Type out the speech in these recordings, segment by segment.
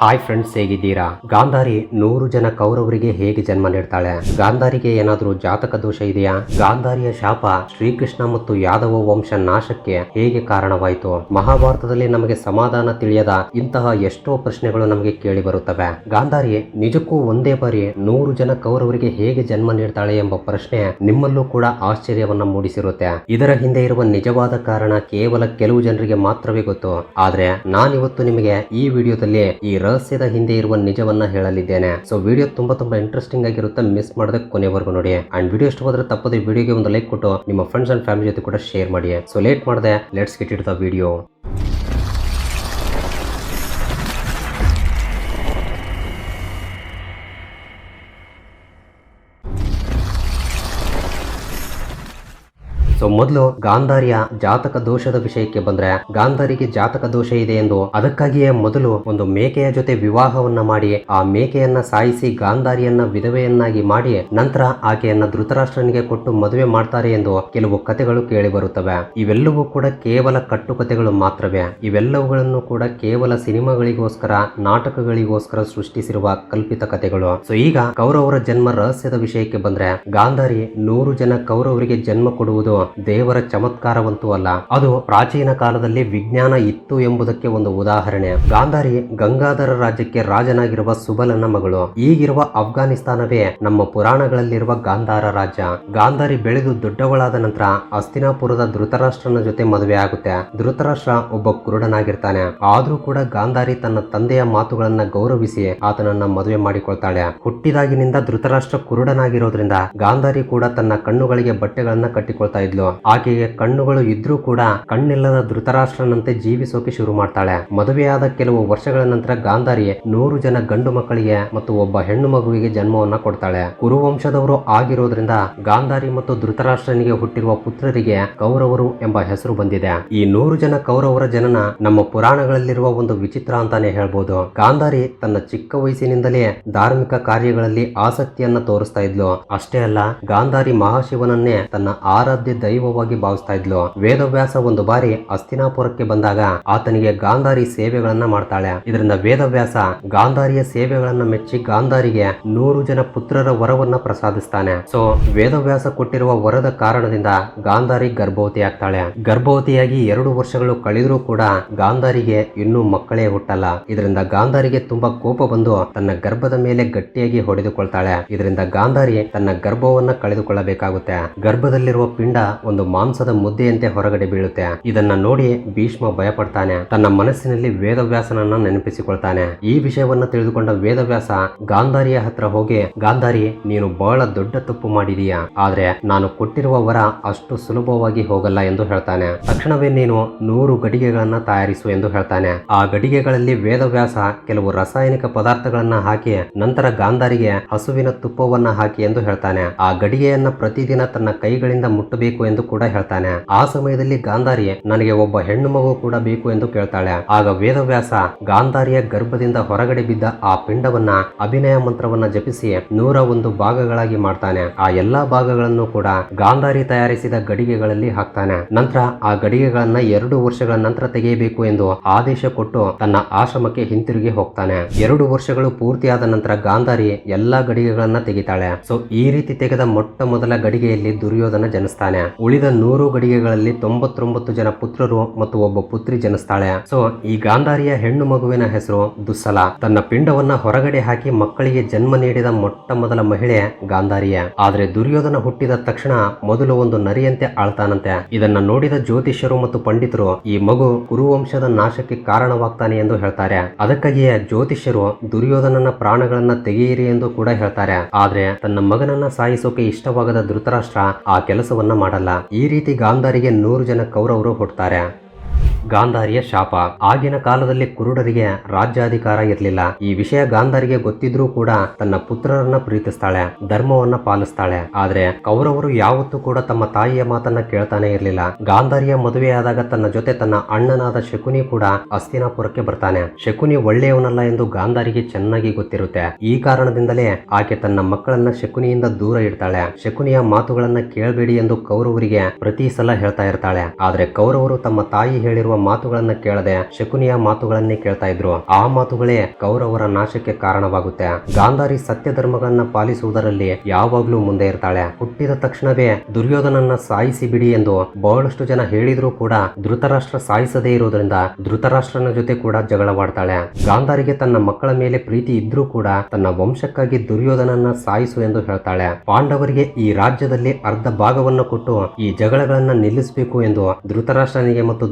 Hi friends ಹೇಗಿದ್ದೀರಾ? ಗಾಂಧಾರಿ ನೂರು ಜನ ಕೌರವರಿಗೆ ಹೇಗೆ ಜನ್ಮ ನೀಡ್ತಾಳೆ? ಗಾಂಧಾರಿಗೆ ಏನಾದರೂ ಜಾತಕ ದೋಷ ಇದೆಯಾ? ಗಾಂಧಾರಿಯ ಶಾಪ ಶ್ರೀಕೃಷ್ಣ ಮತ್ತು ಯಾದವ ವಂಶ ನಾಶಕ್ಕೆ ಹೇಗೆ ಕಾರಣವಾಯಿತು? ಮಹಾಭಾರತದಲ್ಲಿ ನಮಗೆ ಸಮಾಧಾನ ತಿಳಿಯದ ಇಂತಹ ಎಷ್ಟೋ ಪ್ರಶ್ನೆಗಳು ನಮಗೆ ಕೇಳಿ ಬರುತ್ತವೆ. ಗಾಂಧಾರಿ, ನಿಜಕ್ಕೂ ಒಂದೇ ಬಾರಿ ನೂರು ಜನ ಕೌರವರಿಗೆ ಹೇಗೆ ಜನ್ಮ ನೀಡ್ತಾಳೆ ಎಂಬ ಪ್ರಶ್ನೆ ನಿಮ್ಮಲ್ಲೂ ಕೂಡ ಆಶ್ಚರ್ಯವನ್ನ ಮೂಡಿಸಿರುತ್ತೆ. ಇದರ ಹಿಂದೆ ಇರುವ ನಿಜವಾದ ಕಾರಣ ಕೇವಲ ಕೆಲವು ಜನರಿಗೆ ಮಾತ್ರವೇ ಗೊತ್ತು. ಆದ್ರೆ ನಾನಿವತ್ತು ನಿಮಗೆ ಈ ವಿಡಿಯೋದಲ್ಲಿ ಈ ರಹಸ್ಯದ ಹಿಂದೆ ಇರುವ ನಿಜವನ್ನ ಹೇಳಲಿದ್ದೇನೆ. ಸೊ ವಿಡಿಯೋ ತುಂಬಾ ತುಂಬಾ ಇಂಟ್ರೆಸ್ಟಿಂಗ್ ಆಗಿರುತ್ತೆ. ಮಿಸ್ ಮಾಡದೆ ಕೊನೆವರೆಗೂ ನೋಡಿ. ಅಂಡ್ ವಿಡಿಯೋ ಇಷ್ಟವಾದ್ರೆ ತಪ್ಪದೆ ವಿಡಿಯೋಗೆ ಒಂದು ಲೈಕ್ ಕೊಟ್ಟು, ನಿಮ್ಮ ಫ್ರೆಂಡ್ಸ್ ಅಂಡ್ ಫ್ಯಾಮಿಲಿ ಜೊತೆ ಕೂಡ ಶೇರ್ ಮಾಡಿ. ಸೊ ಲೇಟ್ ಮಾಡದೆ. Let's get it the video so ಮೊದಲು ಗಾಂಧಾರಿಯ ಜಾತಕ ದೋಷದ ವಿಷಯಕ್ಕೆ ಬಂದ್ರೆ ಗಾಂಧಾರಿಗೆ ಜಾತಕ ದೋಷ ಇದೆ ಎಂದು ಅದಕ್ಕಾಗಿಯೇ ಮೊದಲು ಒಂದು ಮೇಕೆಯ ಜೊತೆ ವಿವಾಹವನ್ನ ಮಾಡಿ ಆ ಮೇಕೆಯನ್ನ ಸಾಯಿಸಿ ಗಾಂಧಾರಿಯನ್ನ ವಿಧವೆಯನ್ನಾಗಿ ಮಾಡಿ ನಂತರ ಆಕೆಯನ್ನ ಧೃತರಾಷ್ಟ್ರನಿಗೆ ಕೊಟ್ಟು ಮದುವೆ ಮಾಡ್ತಾರೆ ಎಂದು ಕೆಲವು ಕಥೆಗಳು ಕೇಳಿ ಬರುತ್ತವೆ. ಇವೆಲ್ಲವೂ ಕೂಡ ಕೇವಲ ಕಟ್ಟುಕತೆಗಳು ಮಾತ್ರವೇ. ಇವೆಲ್ಲವುಗಳನ್ನು ಕೂಡ ಕೇವಲ ಸಿನಿಮಾಗಳಿಗೋಸ್ಕರ, ನಾಟಕಗಳಿಗೋಸ್ಕರ ಸೃಷ್ಟಿಸಿರುವ ಕಲ್ಪಿತ ಕಥೆಗಳು. ಸೊ ಈಗ ಕೌರವರ ಜನ್ಮ ರಹಸ್ಯದ ವಿಷಯಕ್ಕೆ ಬಂದ್ರೆ ಗಾಂಧಾರಿ ನೂರು ಜನ ಕೌರವರಿಗೆ ಜನ್ಮ ಕೊಡುವುದು ದೇವರ ಚಮತ್ಕಾರವಂತೂ ಅಲ್ಲ. ಅದು ಪ್ರಾಚೀನ ಕಾಲದಲ್ಲಿ ವಿಜ್ಞಾನ ಇತ್ತು ಎಂಬುದಕ್ಕೆ ಒಂದು ಉದಾಹರಣೆ. ಗಾಂಧಾರಿ ಗಂಗಾಧರ ರಾಜ್ಯಕ್ಕೆ ರಾಜನಾಗಿರುವ ಸುಬಲನ ಮಗಳು. ಈಗಿರುವ ಅಫ್ಘಾನಿಸ್ತಾನವೇ ನಮ್ಮ ಪುರಾಣಗಳಲ್ಲಿರುವ ಗಾಂಧಾರ ರಾಜ್ಯ. ಗಾಂಧಾರಿ ಬೆಳೆದು ದೊಡ್ಡವಳಾದ ನಂತರ ಅಸ್ತಿನಾಪುರದ ಧೃತರಾಷ್ಟ್ರನ ಜೊತೆ ಮದುವೆ ಆಗುತ್ತೆ. ಧೃತರಾಷ್ಟ್ರ ಒಬ್ಬ ಕುರುಡನಾಗಿರ್ತಾನೆ. ಆದ್ರೂ ಕೂಡ ಗಾಂಧಾರಿ ತನ್ನ ತಂದೆಯ ಮಾತುಗಳನ್ನ ಗೌರವಿಸಿ ಆತನನ್ನ ಮದುವೆ ಮಾಡಿಕೊಳ್ತಾಳೆ. ಹುಟ್ಟಿದಾಗಿನಿಂದ ಧೃತರಾಷ್ಟ್ರ ಕುರುಡನಾಗಿರೋದ್ರಿಂದ ಗಾಂಧಾರಿ ಕೂಡ ತನ್ನ ಕಣ್ಣುಗಳಿಗೆ ಬಟ್ಟೆಗಳನ್ನ ಕಟ್ಟಿಕೊಳ್ತಾ ಇದ್ಲು. ಆಕೆಗೆ ಕಣ್ಣುಗಳು ಇದ್ರೂ ಕೂಡ ಕಣ್ಣಿಲ್ಲದ ಧೃತರಾಷ್ಟ್ರನಂತೆ ಜೀವಿಸೋಕೆ ಶುರು ಮಾಡ್ತಾಳೆ. ಮದುವೆಯಾದ ಕೆಲವು ವರ್ಷಗಳ ನಂತರ ಗಾಂಧಾರಿ ನೂರು ಜನ ಗಂಡು ಮಕ್ಕಳಿಗೆ ಮತ್ತು ಒಬ್ಬ ಹೆಣ್ಣು ಮಗುವಿಗೆ ಜನ್ಮವನ್ನ ಕೊಡ್ತಾಳೆ. ಕುರುವಂಶದವರು ಆಗಿರೋದ್ರಿಂದ ಗಾಂಧಾರಿ ಮತ್ತು ಧೃತರಾಷ್ಟ್ರನಿಗೆ ಹುಟ್ಟಿರುವ ಪುತ್ರರಿಗೆ ಕೌರವರು ಎಂಬ ಹೆಸರು ಬಂದಿದೆ. ಈ ನೂರು ಜನ ಕೌರವರ ಜನನ ನಮ್ಮ ಪುರಾಣಗಳಲ್ಲಿರುವ ಒಂದು ವಿಚಿತ್ರ ಅಂತಾನೆ ಹೇಳ್ಬೋದು. ಗಾಂಧಾರಿ ತನ್ನ ಚಿಕ್ಕ ವಯಸ್ಸಿನಿಂದಲೇ ಧಾರ್ಮಿಕ ಕಾರ್ಯಗಳಲ್ಲಿ ಆಸಕ್ತಿಯನ್ನ ತೋರಿಸ್ತಾ ಇದ್ಲು. ಅಷ್ಟೇ ಅಲ್ಲ, ಗಾಂಧಾರಿ ಮಹಾಶಿವನನ್ನೇ ತನ್ನ ಆರಾಧ್ಯ ದೈವವಾಗಿ ಭಾವಿಸ್ತಾ ಇದ್ಲು. ವೇದವ್ಯಾಸ ಒಂದು ಬಾರಿ ಅಸ್ತಿನಾಪುರಕ್ಕೆ ಬಂದಾಗ ಆತನಿಗೆ ಗಾಂಧಾರಿ ಸೇವೆಗಳನ್ನ ಮಾಡ್ತಾಳೆ. ಇದರಿಂದ ವೇದವ್ಯಾಸ ಗಾಂಧಾರಿಯ ಸೇವೆಗಳನ್ನ ಮೆಚ್ಚಿ ಗಾಂಧಾರಿಗೆ ನೂರು ಜನ ಪುತ್ರರ ವರವನ್ನ ಪ್ರಸಾದಿಸ್ತಾನೆ. ಸೊ ವೇದವ್ಯಾಸ ಕೊಟ್ಟಿರುವ ವರದ ಕಾರಣದಿಂದ ಗಾಂಧಾರಿ ಗರ್ಭವತಿ ಆಗ್ತಾಳೆ ಗರ್ಭವತಿಯಾಗಿ ಎರಡು ವರ್ಷಗಳು ಕಳೆದರೂ ಕೂಡ ಗಾಂಧಾರಿಗೆ ಇನ್ನೂ ಮಕ್ಕಳೇ ಹುಟ್ಟಲ್ಲ. ಇದರಿಂದ ಗಾಂಧಾರಿಗೆ ತುಂಬಾ ಕೋಪ ಬಂದು ತನ್ನ ಗರ್ಭದ ಮೇಲೆ ಗಟ್ಟಿಯಾಗಿ ಹೊಡೆದುಕೊಳ್ತಾಳೆ. ಇದರಿಂದ ಗಾಂಧಾರಿ ತನ್ನ ಗರ್ಭವನ್ನ ಕಳೆದುಕೊಳ್ಳಬೇಕಾಗುತ್ತೆ. ಗರ್ಭದಲ್ಲಿರುವ ಪಿಂಡ ಒಂದು ಮಾಂಸದ ಮುದ್ದೆಯಂತೆ ಹೊರಗಡೆ ಬೀಳುತ್ತೆ. ಇದನ್ನ ನೋಡಿ ಭೀಷ್ಮ ಭಯಪಡ್ತಾನೆ. ತನ್ನ ಮನಸ್ಸಿನಲ್ಲಿ ವೇದವ್ಯಾಸನನ್ನ ನೆನಪಿಸಿಕೊಳ್ತಾನೆ. ಈ ವಿಷಯವನ್ನ ತಿಳಿದುಕೊಂಡ ವೇದವ್ಯಾಸ, ಗಾಂಧಾರಿಯ ಹತ್ರ ಹೋಗಿ, ಗಾಂಧಾರಿ, ನೀನು ಬಹಳ ದೊಡ್ಡ ತಪ್ಪು ಮಾಡಿದೀಯಾ. ಆದ್ರೆ ನಾನು ಕೊಟ್ಟಿರುವ ವರ ಅಷ್ಟು ಸುಲಭವಾಗಿ ಹೋಗಲ್ಲ ಎಂದು ಹೇಳ್ತಾನೆ. ತಕ್ಷಣವೇ ನೀನು ನೂರು ಗಡಿಗೆಗಳನ್ನ ತಯಾರಿಸು ಎಂದು ಹೇಳ್ತಾನೆ. ಆ ಗಡಿಗೆಗಳಲ್ಲಿ ವೇದವ್ಯಾಸ ಕೆಲವು ರಾಸಾಯನಿಕ ಪದಾರ್ಥಗಳನ್ನ ಹಾಕಿ, ನಂತರ ಗಾಂಧಾರಿಗೆ ಹಸುವಿನ ತುಪ್ಪವನ್ನ ಹಾಕಿ ಎಂದು ಹೇಳ್ತಾನೆ. ಆ ಗಡಿಗೆಯನ್ನ ಪ್ರತಿದಿನ ತನ್ನ ಕೈಗಳಿಂದ ಮುಟ್ಟಬೇಕು ಎಂದು ಕೂಡ ಹೇಳ್ತಾನೆ. ಆ ಸಮಯದಲ್ಲಿ ಗಾಂಧಾರಿ ನನಗೆ ಒಬ್ಬ ಹೆಣ್ಣು ಮಗು ಕೂಡ ಬೇಕು ಎಂದು ಕೇಳ್ತಾಳೆ. ಆಗ ವೇದವ್ಯಾಸ ಗಾಂಧಾರಿಯ ಗರ್ಭದಿಂದ ಹೊರಗಡೆ ಬಿದ್ದ ಆ ಪಿಂಡವನ್ನ, ಅಭಿನಯ ಮಂತ್ರವನ್ನ ಜಪಿಸಿ ನೂರ ಒಂದು ಭಾಗಗಳಾಗಿ ಮಾಡ್ತಾನೆ. ಆ ಎಲ್ಲಾ ಭಾಗಗಳನ್ನು ಕೂಡ ಗಾಂಧಾರಿ ತಯಾರಿಸಿದ ಗಡಿಗೆಗಳಲ್ಲಿ ಹಾಕ್ತಾನೆ. ನಂತರ ಆ ಗಡಿಗೆಗಳನ್ನ ಎರಡು ವರ್ಷಗಳ ನಂತರ ತೆಗೆಯಬೇಕು ಎಂದು ಆದೇಶ ಕೊಟ್ಟು ತನ್ನ ಆಶ್ರಮಕ್ಕೆ ಹಿಂತಿರುಗಿ ಹೋಗ್ತಾನೆ. ಎರಡು ವರ್ಷಗಳು ಪೂರ್ತಿಯಾದ ನಂತರ ಗಾಂಧಾರಿ ಎಲ್ಲಾ ಗಡಿಗೆಗಳನ್ನ ತೆಗಿತಾಳೆ. ಸೊ ಈ ರೀತಿ ತೆಗೆದ ಮೊಟ್ಟ ಮೊದಲ ಗಡಿಗೆಯಲ್ಲಿ ದುರ್ಯೋಧನ ಜನಿಸ್ತಾನೆ. ಉಳಿದ ನೂರು ಗಡಿಗೆಗಳಲ್ಲಿ ತೊಂಬತ್ತೊಂಬತ್ತು ಜನ ಪುತ್ರರು ಮತ್ತು ಒಬ್ಬ ಪುತ್ರಿ ಜನಿಸ್ತಾಳೆ. ಸೊ, ಈ ಗಾಂಧಾರಿಯ ಹೆಣ್ಣು ಮಗುವಿನ ಹೆಸರು ದುಸ್ಸಲ. ತನ್ನ ಪಿಂಡವನ್ನ ಹೊರಗಡೆ ಹಾಕಿ ಮಕ್ಕಳಿಗೆ ಜನ್ಮ ನೀಡಿದ ಮೊಟ್ಟ ಮೊದಲ ಮಹಿಳೆ ಗಾಂಧಾರಿಯ. ಆದ್ರೆ ದುರ್ಯೋಧನ ಹುಟ್ಟಿದ ತಕ್ಷಣ ಮೊದಲು ಒಂದು ನರಿಯಂತೆ ಆಳ್ತಾನಂತೆ. ಇದನ್ನ ನೋಡಿದ ಜ್ಯೋತಿಷ್ಯರು ಮತ್ತು ಪಂಡಿತರು, ಈ ಮಗು ಕುರುವಂಶದ ನಾಶಕ್ಕೆ ಕಾರಣವಾಗ್ತಾನೆ ಎಂದು ಹೇಳ್ತಾರೆ. ಅದಕ್ಕಾಗಿಯೇ ಜ್ಯೋತಿಷ್ಯರು ದುರ್ಯೋಧನನ ಪ್ರಾಣಗಳನ್ನ ತೆಗೆಯಿರಿ ಎಂದು ಕೂಡ ಹೇಳ್ತಾರೆ. ಆದ್ರೆ ತನ್ನ ಮಗನನ್ನ ಸಾಯಿಸೋಕೆ ಇಷ್ಟವಾಗದ ಧೃತರಾಷ್ಟ್ರ ಆ ಕೆಲಸವನ್ನ ಮಾಡಲ್ಲ. ಈ ರೀತಿ ಗಾಂಧಾರಿಗೆ ನೂರು ಜನ ಕೌರವರು ಹುಟ್ಟುತ್ತಾರೆ ಗಾಂಧಾರಿಯ ಶಾಪ. ಆಗಿನ ಕಾಲದಲ್ಲಿ ಕುರುಡರಿಗೆ ರಾಜ್ಯಾಧಿಕಾರ ಇರಲಿಲ್ಲ. ಈ ವಿಷಯ ಗಾಂಧಾರಿಗೆ ಗೊತ್ತಿದ್ರೂ ಕೂಡ ತನ್ನ ಪುತ್ರರನ್ನ ಪ್ರೀತಿಸ್ತಾಳೆ, ಧರ್ಮವನ್ನ ಪಾಲಿಸ್ತಾಳೆ. ಆದ್ರೆ ಕೌರವರು ಯಾವತ್ತೂ ಕೂಡ ತಮ್ಮ ತಾಯಿಯ ಮಾತನ್ನ ಕೇಳ್ತಾನೆ ಇರಲಿಲ್ಲ. ಗಾಂಧಾರಿಯ ಮದುವೆಯಾದಾಗ ತನ್ನ ಜೊತೆ ತನ್ನ ಅಣ್ಣನಾದ ಶಕುನಿ ಕೂಡ ಅಸ್ತಿನಾಪುರಕ್ಕೆ ಬರ್ತಾನೆ. ಶಕುನಿ ಒಳ್ಳೆಯವನಲ್ಲ ಎಂದು ಗಾಂಧಾರಿಗೆ ಚೆನ್ನಾಗಿ ಗೊತ್ತಿರುತ್ತೆ. ಈ ಕಾರಣದಿಂದಲೇ ಆಕೆ ತನ್ನ ಮಕ್ಕಳನ್ನ ಶಕುನಿಯಿಂದ ದೂರ ಇಡ್ತಾಳೆ. ಶಕುನಿಯ ಮಾತುಗಳನ್ನ ಕೇಳಬೇಡಿ ಎಂದು ಕೌರವರಿಗೆ ಪ್ರತಿ ಸಲ ಹೇಳ್ತಾ ಇರ್ತಾಳೆ. ಆದ್ರೆ ಕೌರವರು ತಮ್ಮ ತಾಯಿ ಹೇಳಿರುವ ಮಾತುಗಳನ್ನ ಕೇಳದೆ ಶಕುನಿಯ ಮಾತುಗಳನ್ನೇ ಕೇಳ್ತಾ ಇದ್ರು. ಆ ಮಾತುಗಳೇ ಕೌರವರ ನಾಶಕ್ಕೆ ಕಾರಣವಾಗುತ್ತೆ. ಗಾಂಧಾರಿ ಸತ್ಯ ಧರ್ಮಗಳನ್ನ ಪಾಲಿಸುವುದರಲ್ಲಿ ಯಾವಾಗ್ಲೂ ಮುಂದೆ ಇರ್ತಾಳೆ. ಹುಟ್ಟಿದ ತಕ್ಷಣವೇ ದುರ್ಯೋಧನನ್ನ ಸಾಯಿಸಿ ಬಿಡಿ ಎಂದು ಬಹಳಷ್ಟು ಜನ ಹೇಳಿದ್ರು ಕೂಡ ಧೃತರಾಷ್ಟ್ರ ಸಾಯಿಸದೇ ಇರುವುದರಿಂದ ಧೃತರಾಷ್ಟ್ರನ ಜೊತೆ ಕೂಡ ಜಗಳವಾಡ್ತಾಳೆ. ಗಾಂಧಾರಿಗೆ ತನ್ನ ಮಕ್ಕಳ ಮೇಲೆ ಪ್ರೀತಿ ಇದ್ರೂ ಕೂಡ ತನ್ನ ವಂಶಕ್ಕಾಗಿ ದುರ್ಯೋಧನನ್ನ ಸಾಯಿಸು ಎಂದು ಹೇಳ್ತಾಳೆ. ಪಾಂಡವರಿಗೆ ಈ ರಾಜ್ಯದಲ್ಲಿ ಅರ್ಧ ಭಾಗವನ್ನು ಕೊಟ್ಟು ಈ ಜಗಳಗಳನ್ನ ನಿಲ್ಲಿಸಬೇಕು ಎಂದು ಧೃತರಾಷ್ಟ್ರನಿಗೆ ಮತ್ತು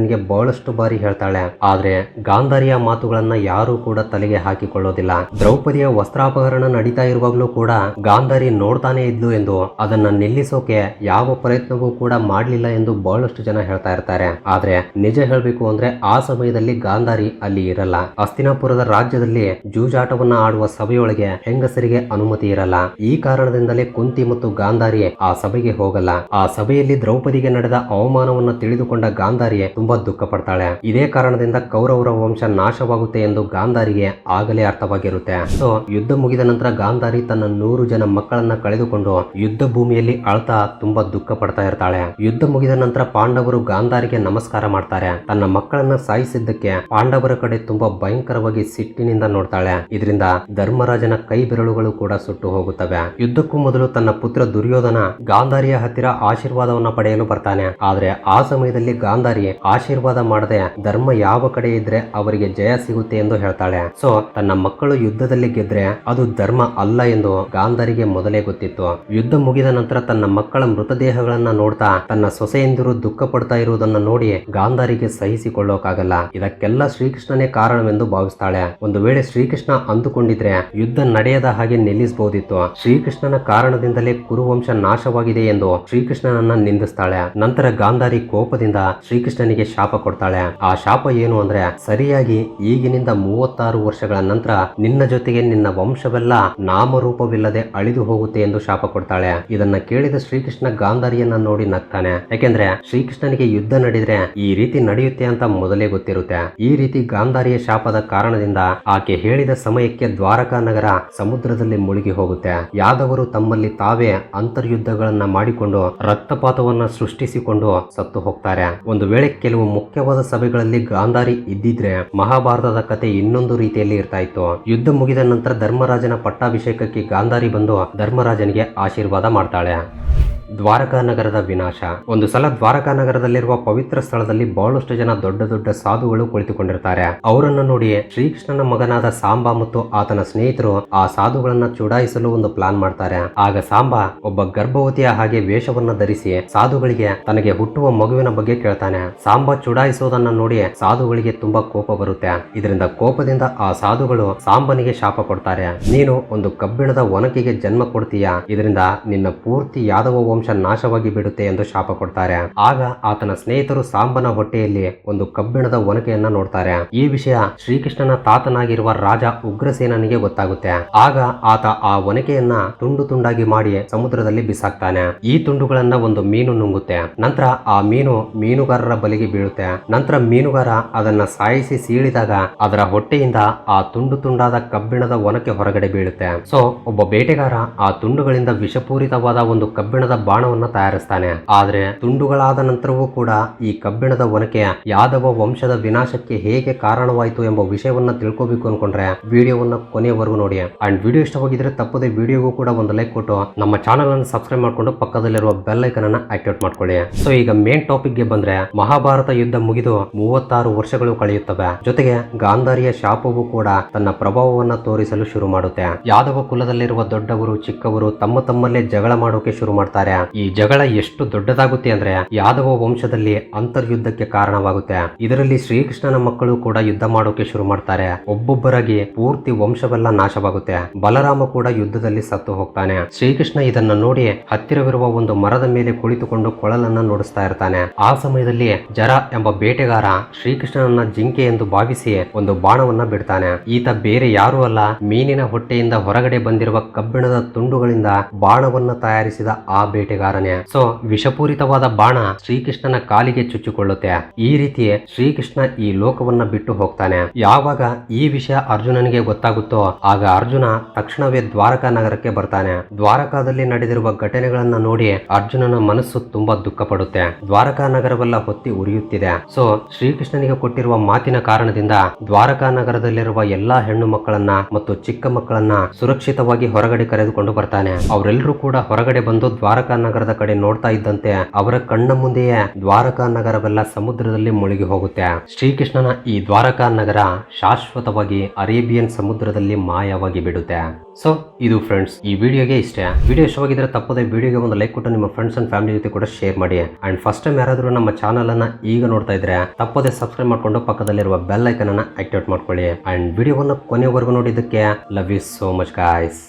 ದುರ್ಯೋಧನನಿಗೆ ಬಹಳಷ್ಟು ಬಾರಿ ಹೇಳ್ತಾಳೆ, ಆದ್ರೆ ಗಾಂಧಾರಿಯ ಮಾತುಗಳನ್ನ ಯಾರೂ ಕೂಡ ತಲೆಗೆ ಹಾಕಿಕೊಳ್ಳೋದಿಲ್ಲ. ದ್ರೌಪದಿಯ ವಸ್ತ್ರಾಪಹರಣ ನಡೀತಾ ಇರುವಾಗಲೂ ಕೂಡ ಗಾಂಧಾರಿ ನೋಡ್ತಾನೆ ಇದ್ಲು ಎಂದು ಅದನ್ನ ನಿಲ್ಲಿಸೋಕೆ ಯಾವ ಪ್ರಯತ್ನವೂ ಕೂಡ ಮಾಡಲಿಲ್ಲ ಎಂದು ಬಹಳಷ್ಟು ಜನ ಹೇಳ್ತಾ ಇರ್ತಾರೆ. ಆದ್ರೆ ನಿಜ ಹೇಳಬೇಕು ಅಂದ್ರೆ ಆ ಸಮಯದಲ್ಲಿ ಗಾಂಧಾರಿ ಅಲ್ಲಿ ಇರಲ್ಲ. ಅಸ್ತಿನಾಪುರದ ರಾಜ್ಯದಲ್ಲಿ ಜೂಜಾಟವನ್ನ ಆಡುವ ಸಭೆಯೊಳಗೆ ಹೆಂಗಸರಿಗೆ ಅನುಮತಿ ಇರಲ್ಲ. ಈ ಕಾರಣದಿಂದಲೇ ಕುಂತಿ ಮತ್ತು ಗಾಂಧಾರಿ ಆ ಸಭೆಗೆ ಹೋಗಲ್ಲ. ಆ ಸಭೆಯಲ್ಲಿ ದ್ರೌಪದಿಗೆ ನಡೆದ ಅವಮಾನವನ್ನು ತಿಳಿದುಕೊಂಡ ಗಾಂಧಾರಿ ತುಂಬಾ ದುಃಖ ಪಡ್ತಾಳೆ. ಇದೇ ಕಾರಣದಿಂದ ಕೌರವರ ವಂಶ ನಾಶವಾಗುತ್ತೆ ಎಂದು ಗಾಂಧಾರಿಗೆ ಆಗಲೇ ಅರ್ಥವಾಗಿರುತ್ತೆ. ಸೊ ಯುದ್ಧ ಮುಗಿದ ನಂತರ ಗಾಂಧಾರಿ ತನ್ನ ನೂರು ಜನ ಮಕ್ಕಳನ್ನ ಕಳೆದುಕೊಂಡು ಯುದ್ಧ ಭೂಮಿಯಲ್ಲಿ ಅಳ್ತಾ ತುಂಬಾ ದುಃಖ ಪಡ್ತಾ ಇರ್ತಾಳೆ. ಯುದ್ಧ ಮುಗಿದ ನಂತರ ಪಾಂಡವರು ಗಾಂಧಾರಿಗೆ ನಮಸ್ಕಾರ ಮಾಡ್ತಾರೆ. ತನ್ನ ಮಕ್ಕಳನ್ನ ಸಾಯಿಸಿದ್ದಕ್ಕೆ ಪಾಂಡವರ ಕಡೆ ತುಂಬಾ ಭಯಂಕರವಾಗಿ ಸಿಟ್ಟಿನಿಂದ ನೋಡ್ತಾಳೆ. ಇದರಿಂದ ಧರ್ಮರಾಜನ ಕೈ ಬೆರಳುಗಳು ಕೂಡ ಸುಟ್ಟು ಹೋಗುತ್ತವೆ. ಯುದ್ಧಕ್ಕೂ ಮೊದಲು ತನ್ನ ಪುತ್ರ ದುರ್ಯೋಧನ ಗಾಂಧಾರಿಯ ಹತ್ತಿರ ಆಶೀರ್ವಾದವನ್ನ ಪಡೆಯಲು ಬರ್ತಾನೆ. ಆದ್ರೆ ಆ ಸಮಯದಲ್ಲಿ ಗಾಂಧಾರಿ ಆಶೀರ್ವಾದ ಮಾಡದೆ ಧರ್ಮ ಯಾವ ಕಡೆ ಇದ್ರೆ ಅವರಿಗೆ ಜಯ ಸಿಗುತ್ತೆ ಎಂದು ಹೇಳ್ತಾಳೆ. ಸೊ ತನ್ನ ಮಕ್ಕಳು ಯುದ್ಧದಲ್ಲಿ ಗೆದ್ರೆ ಅದು ಧರ್ಮ ಅಲ್ಲ ಎಂದು ಗಾಂಧಾರಿಗೆ ಮೊದಲೇ ಗೊತ್ತಿತ್ತು. ಯುದ್ಧ ಮುಗಿದ ನಂತರ ತನ್ನ ಮಕ್ಕಳ ಮೃತದೇಹಗಳನ್ನ ನೋಡ್ತಾ ತನ್ನ ಸೊಸೆಯಂದಿರು ದುಃಖ ಪಡ್ತಾ ಇರುವುದನ್ನ ನೋಡಿ ಗಾಂಧಾರಿಗೆ ಸಹಿಸಿಕೊಳ್ಳೋಕಾಗಲ್ಲ. ಇದಕ್ಕೆಲ್ಲ ಶ್ರೀಕೃಷ್ಣನೇ ಕಾರಣವೆಂದು ಭಾವಿಸ್ತಾಳೆ. ಒಂದು ವೇಳೆ ಶ್ರೀಕೃಷ್ಣ ಅಂದುಕೊಂಡಿದ್ರೆ ಯುದ್ಧ ನಡೆಯದ ಹಾಗೆ ನಿಲ್ಲಿಸಬಹುದಿತ್ತು ಶ್ರೀಕೃಷ್ಣನ ಕಾರಣದಿಂದಲೇ ಕುರುವಂಶ ನಾಶವಾಗಿದೆ ಎಂದು ಶ್ರೀಕೃಷ್ಣನನ್ನ ನಿಂದಿಸ್ತಾಳೆ. ನಂತರ ಗಾಂಧಾರಿ ಕೋಪದಿಂದ ಶ್ರೀಕೃಷ್ಣನಿಗೆ ಶಾಪ ಕೊಡ್ತಾಳೆ. ಆ ಶಾಪ ಏನು ಅಂದ್ರೆ ಸರಿಯಾಗಿ ಈಗಿನಿಂದ ಮೂವತ್ತಾರು ವರ್ಷಗಳ ನಂತರ ನಿನ್ನ ಜೊತೆಗೆ ನಿನ್ನ ವಂಶವೆಲ್ಲ ನಾಮರೂಪವಿಲ್ಲದೆ ಅಳಿದು ಹೋಗುತ್ತೆ ಎಂದು ಶಾಪ ಕೊಡ್ತಾಳೆ. ಇದನ್ನ ಕೇಳಿದ ಶ್ರೀಕೃಷ್ಣ ಗಾಂಧಾರಿಯನ್ನ ನೋಡಿ ನಗ್ತಾನೆ. ಯಾಕೆಂದ್ರೆ ಶ್ರೀಕೃಷ್ಣನಿಗೆ ಯುದ್ಧ ನಡೆದ್ರೆ ಈ ರೀತಿ ನಡೆಯುತ್ತೆ ಅಂತ ಮೊದಲೇ ಗೊತ್ತಿರುತ್ತೆ. ಈ ರೀತಿ ಗಾಂಧಾರಿಯ ಶಾಪದ ಕಾರಣದಿಂದ ಆಕೆ ಹೇಳಿದ ಸಮಯಕ್ಕೆ ದ್ವಾರಕಾ ನಗರ ಸಮುದ್ರದಲ್ಲಿ ಮುಳುಗಿ ಹೋಗುತ್ತೆ. ಯಾದವರು ತಮ್ಮಲ್ಲಿ ತಾವೇ ಅಂತರ್ಯುದ್ಧಗಳನ್ನ ಮಾಡಿಕೊಂಡು ರಕ್ತಪಾತವನ್ನ ಸೃಷ್ಟಿಸಿಕೊಂಡು ಸತ್ತು ಹೋಗ್ತಾರೆ. ಒಂದು ವೇಳೆ ಕೆಲವು ಮುಖ್ಯವಾದ ಸಭೆಗಳಲ್ಲಿ ಗಾಂಧಾರಿ ಇದ್ದಿದ್ರೆ ಮಹಾಭಾರತದ ಕತೆ ಇನ್ನೊಂದು ರೀತಿಯಲ್ಲಿ ಇರ್ತಾ ಇತ್ತು ಯುದ್ಧ ಮುಗಿದ ನಂತರ ಧರ್ಮರಾಜನ ಪಟ್ಟಾಭಿಷೇಕಕ್ಕೆ ಗಾಂಧಾರಿ ಬಂದು ಧರ್ಮರಾಜನಿಗೆ ಆಶೀರ್ವಾದ ಮಾಡ್ತಾಳೆ. ದ್ವಾರಕಾ ನಗರದ ವಿನಾಶ. ಒಂದು ಸಲ ದ್ವಾರಕಾ ನಗರದಲ್ಲಿರುವ ಪವಿತ್ರ ಸ್ಥಳದಲ್ಲಿ ಬಹಳಷ್ಟು ಜನ ದೊಡ್ಡ ದೊಡ್ಡ ಸಾಧುಗಳು ಕುಳಿತುಕೊಂಡಿರ್ತಾರೆ. ಅವರನ್ನು ನೋಡಿ ಶ್ರೀಕೃಷ್ಣನ ಮಗನಾದ ಸಾಂಬಾ ಮತ್ತು ಆತನ ಸ್ನೇಹಿತರು ಆ ಸಾಧುಗಳನ್ನ ಚುಡಾಯಿಸಲು ಒಂದು ಪ್ಲಾನ್ ಮಾಡ್ತಾರೆ. ಆಗ ಸಾಂಬಾ ಒಬ್ಬ ಗರ್ಭವತಿಯ ಹಾಗೆ ವೇಷವನ್ನ ಧರಿಸಿ ಸಾಧುಗಳಿಗೆ ತನಗೆ ಹುಟ್ಟುವ ಮಗುವಿನ ಬಗ್ಗೆ ಕೇಳ್ತಾನೆ. ಸಾಂಬಾ ಚುಡಾಯಿಸೋದನ್ನ ನೋಡಿ ಸಾಧುಗಳಿಗೆ ತುಂಬಾ ಕೋಪ ಬರುತ್ತೆ. ಇದರಿಂದ ಕೋಪದಿಂದ ಆ ಸಾಧುಗಳು ಸಾಂಬನಿಗೆ ಶಾಪ ಕೊಡ್ತಾರೆ. ನೀನು ಒಂದು ಕಬ್ಬಿಣದ ಒನಕಿಗೆ ಜನ್ಮ ಕೊಡ್ತೀಯ? ಇದರಿಂದ ನಿನ್ನ ಪೂರ್ತಿ ಯಾದವ ನಾಶವಾಗಿ ಬಿಡುತ್ತೆ ಎಂದು ಶಾಪ ಕೊಡ್ತಾರೆ. ಆಗ ಆತನ ಸ್ನೇಹಿತರು ಸಾಂಬನ ಹೊಟ್ಟೆಯಲ್ಲಿ ಒಂದು ಕಬ್ಬಿಣದ ಒನಕೆಯನ್ನ ನೋಡ್ತಾರೆ. ಈ ವಿಷಯ ಶ್ರೀಕೃಷ್ಣನ ತಾತನಾಗಿರುವ ರಾಜ ಉಗ್ರಸೇನನಿಗೆ ಗೊತ್ತಾಗುತ್ತೆ. ಆಗ ಆತ ಆ ಒನಕೆಯನ್ನ ತುಂಡು ತುಂಡಾಗಿ ಮಾಡಿ ಸಮುದ್ರದಲ್ಲಿ ಬಿಸಾಕ್ತಾನೆ. ಈ ತುಂಡುಗಳನ್ನ ಒಂದು ಮೀನು ನುಂಗುತ್ತೆ. ನಂತರ ಆ ಮೀನು ಮೀನುಗಾರರ ಬಲಿಗೆ ಬೀಳುತ್ತೆ. ನಂತರ ಮೀನುಗಾರ ಅದನ್ನ ಸಾಯಿಸಿ ಸೀಳಿದಾಗ ಅದರ ಹೊಟ್ಟೆಯಿಂದ ಆ ತುಂಡು ತುಂಡಾದ ಕಬ್ಬಿಣದ ಒನಕೆ ಹೊರಗಡೆ ಬೀಳುತ್ತೆ. ಸೊ, ಒಬ್ಬ ಬೇಟೆಗಾರ ಆ ತುಂಡುಗಳಿಂದ ವಿಷಪೂರಿತವಾದ ಒಂದು ಕಬ್ಬಿಣದ ಬಾಣವನ್ನ ತಯಾರಿಸ್ತಾನೆ. ಆದ್ರೆ ತುಂಡುಗಳಾದ ನಂತರವೂ ಕೂಡ ಈ ಕಬ್ಬಿಣದ ಒನಕೆ ಯಾದವ ವಂಶದ ವಿನಾಶಕ್ಕೆ ಹೇಗೆ ಕಾರಣವಾಯಿತು ಎಂಬ ವಿಷಯವನ್ನ ತಿಳ್ಕೋಬೇಕು ಅನ್ಕೊಂಡ್ರೆ ವಿಡಿಯೋವನ್ನ ಕೊನೆಯವರೆಗೂ ನೋಡಿ. ಅಂಡ್ ವಿಡಿಯೋ ಇಷ್ಟವಾಗಿದ್ರೆ ತಪ್ಪದೆ ವಿಡಿಯೋಗೂ ಕೂಡ ಒಂದು ಲೈಕ್ ಕೊಟ್ಟು ನಮ್ಮ ಚಾನಲ್ ಅನ್ನು ಸಬ್ಸ್ಕ್ರೈಬ್ ಮಾಡ್ಕೊಂಡು ಪಕ್ಕದಲ್ಲಿರುವ ಬೆಲ್ ಐಕನ್ ಅನ್ನ ಆಕ್ಟಿವೇಟ್ ಮಾಡ್ಕೊಳ್ಳಿ. ಸೊ ಈಗ ಮೇನ್ ಟಾಪಿಕ್ಗೆ ಬಂದ್ರೆ ಮಹಾಭಾರತ ಯುದ್ಧ ಮುಗಿದು ಮೂವತ್ತಾರು ವರ್ಷಗಳು ಕಳೆಯುತ್ತವೆ. ಜೊತೆಗೆ ಗಾಂಧಾರಿಯ ಶಾಪವು ಕೂಡ ತನ್ನ ಪ್ರಭಾವವನ್ನ ತೋರಿಸಲು ಶುರು ಮಾಡುತ್ತೆ. ಯಾದವ ಕುಲದಲ್ಲಿರುವ ದೊಡ್ಡವರು ಚಿಕ್ಕವರು ತಮ್ಮ ತಮ್ಮಲ್ಲೇ ಜಗಳ ಮಾಡೋಕೆ ಶುರು ಮಾಡ್ತಾರೆ. ಈ ಜಗಳ ಎಷ್ಟು ದೊಡ್ಡದಾಗುತ್ತೆ ಅಂದ್ರೆ ಯಾದವ ವಂಶದಲ್ಲಿ ಅಂತರ್ಯುದ್ಧಕ್ಕೆ ಕಾರಣವಾಗುತ್ತೆ. ಇದರಲ್ಲಿ ಶ್ರೀಕೃಷ್ಣನ ಮಕ್ಕಳು ಕೂಡ ಯುದ್ಧ ಮಾಡೋಕೆ ಶುರು ಮಾಡ್ತಾರೆ. ಒಬ್ಬೊಬ್ಬರಾಗಿ ಪೂರ್ತಿ ವಂಶವೆಲ್ಲ ನಾಶವಾಗುತ್ತೆ. ಬಲರಾಮ ಕೂಡ ಯುದ್ಧದಲ್ಲಿ ಸತ್ತು ಹೋಗ್ತಾನೆ. ಶ್ರೀಕೃಷ್ಣ ಇದನ್ನ ನೋಡಿ ಹತ್ತಿರವಿರುವ ಒಂದು ಮರದ ಮೇಲೆ ಕುಳಿತುಕೊಂಡು ಕೊಳಲನ್ನ ನೋಡಿಸ್ತಾ ಇರ್ತಾನೆ. ಆ ಸಮಯದಲ್ಲಿ ಜರ ಎಂಬ ಬೇಟೆಗಾರ ಶ್ರೀಕೃಷ್ಣನನ್ನ ಜಿಂಕೆ ಎಂದು ಭಾವಿಸಿ ಒಂದು ಬಾಣವನ್ನ ಬಿಡ್ತಾನೆ. ಈತ ಬೇರೆ ಯಾರೂ ಅಲ್ಲ. ಮೀನಿನ ಹೊಟ್ಟೆಯಿಂದ ಹೊರಗಡೆ ಬಂದಿರುವ ಕಬ್ಬಿಣದ ತುಂಡುಗಳಿಂದ ಬಾಣವನ್ನ ತಯಾರಿಸಿದ ಆ ಬೇಟೆ ಬೇಟೆಗಾರನೇ ಸೊ, ವಿಷಪೂರಿತವಾದ ಬಾಣ ಶ್ರೀಕೃಷ್ಣನ ಕಾಲಿಗೆ ಚುಚ್ಚಿಕೊಳ್ಳುತ್ತೆ. ಈ ರೀತಿ ಶ್ರೀಕೃಷ್ಣ ಈ ಲೋಕವನ್ನ ಬಿಟ್ಟು ಹೋಗ್ತಾನೆ. ಯಾವಾಗ ಈ ವಿಷಯ ಅರ್ಜುನನಿಗೆ ಗೊತ್ತಾಗುತ್ತೋ, ಆಗ ಅರ್ಜುನ ತಕ್ಷಣವೇ ದ್ವಾರಕಾ ನಗರಕ್ಕೆ ಬರ್ತಾನೆ. ದ್ವಾರಕಾದಲ್ಲಿ ನಡೆದಿರುವ ಘಟನೆಗಳನ್ನ ನೋಡಿ ಅರ್ಜುನನ ಮನಸ್ಸು ತುಂಬಾ ದುಃಖ ಪಡುತ್ತೆ. ದ್ವಾರಕಾ ನಗರವೆಲ್ಲ ಹೊತ್ತಿ ಉರಿಯುತ್ತಿದೆ. ಸೊ, ಶ್ರೀಕೃಷ್ಣನಿಗೆ ಕೊಟ್ಟಿರುವ ಮಾತಿನ ಕಾರಣದಿಂದ ದ್ವಾರಕಾ ನಗರದಲ್ಲಿರುವ ಎಲ್ಲಾ ಹೆಣ್ಣು ಮಕ್ಕಳನ್ನ ಮತ್ತು ಚಿಕ್ಕ ಮಕ್ಕಳನ್ನ ಸುರಕ್ಷಿತವಾಗಿ ಹೊರಗಡೆ ಕರೆದುಕೊಂಡು ಬರ್ತಾನೆ. ಅವರೆಲ್ಲರೂ ಕೂಡ ಹೊರಗಡೆ ಬಂದು ದ್ವಾರಕಾ ನಗರದ ಕಡೆ ನೋಡ್ತಾ ಇದ್ದಂತೆ ಅವರ ಕಣ್ಣ ಮುಂದೆಯೇ ದ್ವಾರಕಾ ನಗರವೆಲ್ಲ ಸಮುದ್ರದಲ್ಲಿ ಮುಳುಗಿ ಹೋಗುತ್ತೆ. ಶ್ರೀಕೃಷ್ಣನ ಈ ದ್ವಾರಕಾ ನಗರ ಶಾಶ್ವತವಾಗಿ ಅರೇಬಿಯನ್ ಸಮುದ್ರದಲ್ಲಿ ಮಾಯವಾಗಿ ಬಿಡುತ್ತೆ. ಸೊ ಇದು ಫ್ರೆಂಡ್ಸ್ ಈ ವಿಡಿಯೋಗೆ ಇಷ್ಟೇ. ವಿಡಿಯೋ ಇಷ್ಟವಾಗಿದ್ರೆ ತಪ್ಪದೆ ವಿಡಿಯೋಗೆ ಒಂದು ಲೈಕ್ ಕೊಟ್ಟು ನಿಮ್ಮ ಫ್ರೆಂಡ್ಸ್ ಅಂಡ್ ಫ್ಯಾಮಿಲಿ ಜೊತೆ ಕೂಡ ಶೇರ್ ಮಾಡಿ. ಅಂಡ್ ಫಸ್ಟ್ ಟೈಮ್ ಯಾರಾದರೂ ನಮ್ಮ ಚಾನಲ್ ಅನ್ನ ಈಗ ನೋಡ್ತಾ ಇದ್ರೆ ತಪ್ಪದೆ ಸಬ್ಸ್ಕ್ರೈಬ್ ಮಾಡ್ಕೊಂಡು ಪಕ್ಕದಲ್ಲಿರುವ ಬೆಲ್ ಐಕನ್ ಅನ್ನ ಆಕ್ಟಿವೇಟ್ ಮಾಡ್ಕೊಳ್ಳಿ. ಅಂಡ್ ವಿಡಿಯೋವನ್ನು ಕೊನೆವರೆಗೂ ನೋಡಿದ್ದಕ್ಕೆ love you so much guys